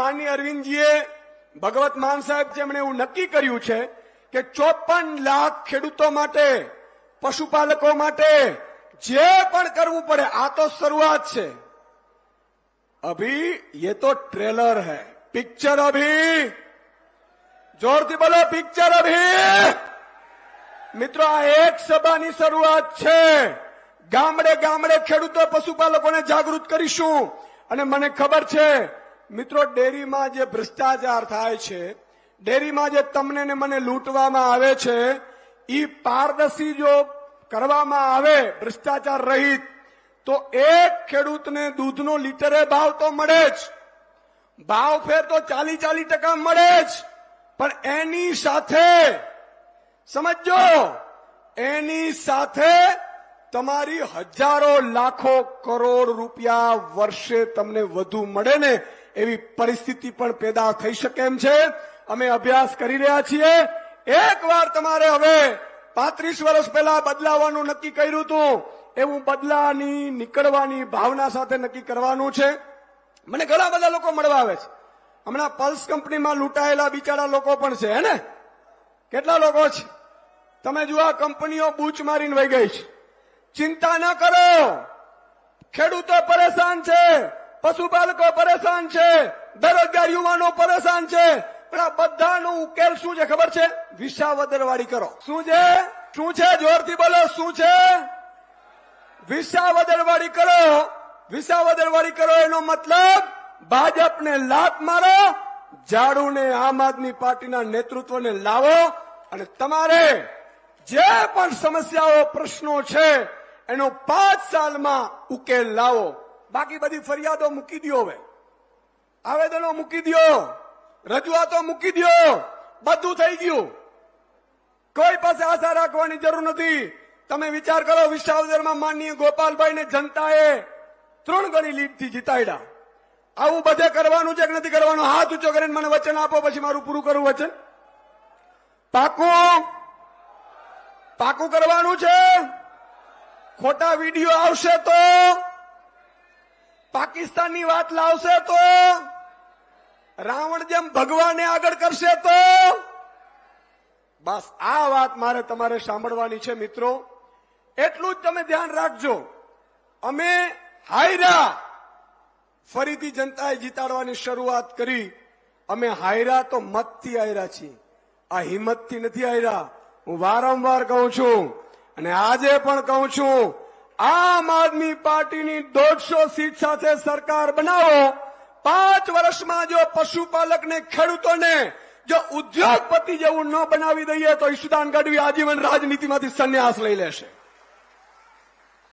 માનની અરવિંદજીએ ભગવત માન સાહેબ જેમણે એવું નક્કી કર્યું છે કે ચોપન લાખ ખેડૂતો માટે પશુપાલકો માટે જે પણ કરવું પડે આ તો શરૂઆત છે અભી ये तो ट्रेलर है पिक्चर अभी જોરથી બોલો પિક્ચર અભી મિત્રો આ એક સભાની શરૂઆત છે ગામડે ગામડે ખેડૂતો પશુપાલકોને જાગૃત કરીશું અને મને ખબર છે મિત્રો, ડેરીમાં જે ભ્રષ્ટાચાર થાય છે, ડેરીમાં જે તમને ને મને લૂંટવામાં આવે છે એ પારદર્શી જો કરવામાં આવે, ભ્રષ્ટાચાર રહિત, તો એક ખેડૂતને દૂધનો લીટરે ભાવ તો મળે જ. ભાવ ફેર તો ચાલી ચાલી ટકા મળે જ. પણ એની સાથે સમજો એની સાથે તમારી હજારો લાખો કરોડ રૂપિયા વર્ષે તમને વધુ મળે ને એવી પરિસ્થિતિ પણ પેદા થઈ શકે એમ છે. અમે અભ્યાસ કરી રહ્યા છીએ. એક વાર તમારે હવે પાંત્રીસ વર્ષ પહેલા બદલાવાનું નક્કી કર્યું હતું. એવું બદલાની, નીકળવાની ભાવના સાથે નક્કી કરવાનું છે. મને ઘણા બધા લોકો મળવા આવે છે. હમણાં પલ્સ કંપનીમાં લૂંટાયેલા બિચારા લોકો પણ છે, હે કેટલા લોકો છે? તમે જુઓ કંપનીઓ બૂચ મારીને વહી ગઈ છે. ચિંતા ન કરો. ખેડૂતો પરેશાન છે. પશુપાલકો પરેશાન છે, બેરોજગાર યુવાનો પરેશાન છે, પણ આ બધાનો ઉકેલ શું છે ખબર છે? વિસાવદરવાળી કરો. શું છે? શું છે? જોરથી બોલો, શું છે? વિસાવદરવાળી કરો. વિસાવદરવાળી કરો એનો મતલબ ભાજપને લાત મારો ઝાડુને આમ આદમી પાર્ટીના નેતૃત્વને લાવો અને તમારે જે પણ સમસ્યાઓ, પ્રશ્નો છે, એનો પાંચ સાલમાં ઉકેલ લાવો. બાકી બધી ફરિયાદો મૂકી દો હવે. આવેદનો મૂકી દો રજૂઆતો મૂકી દો બધું થઈ ગયું. કોઈ પાસે આશા રાખવાની જરૂર નથી. તમે વિચાર કરો, વિસાવદરમાં માનનીય ગોપાલભાઈને જનતાએ ત્રણ ગણી લીડથી જીતાડ્યા. આવું બધે કરવાનું છે કે નથી કરવાનું? હાથ ઊંચો કરીને મને વચન આપો, પછી મારું પૂરું કરવું વચન. પાકું. પાકું કરવાનું છે. ખોટા વીડિયો આવશે તો પાકિસ્તાનની વાત લાવશે તો રાવણ જેમ ભગવાને આગળ કરશે તો? બસ આ વાત મારે તમારે સાંભળવાની છે મિત્રો. એટલું જ તમે ધ્યાન રાખજો. અમે હાયરા ફરીથી જનતાએ જીતાડવાની શરૂઆત કરી. અમે હાયરા તો મતથી હાયરા છીએ. આ હિંમતથી નથી હાયરા. હું વારંવાર કહું છું અને આજે પણ કહું છું આમ આદમી પાર્ટીની દોઢસો સીટ સાથે સરકાર બનાવો. પાંચ વર્ષમાં જો પશુપાલકને, ખેડૂતોને જો ઉદ્યોગપતિ જેવું ન બનાવી દઈએ તો ઈશુદાન ગઢવી આજીવન રાજનીતિમાંથી સંન્યાસ લઈ લેશે.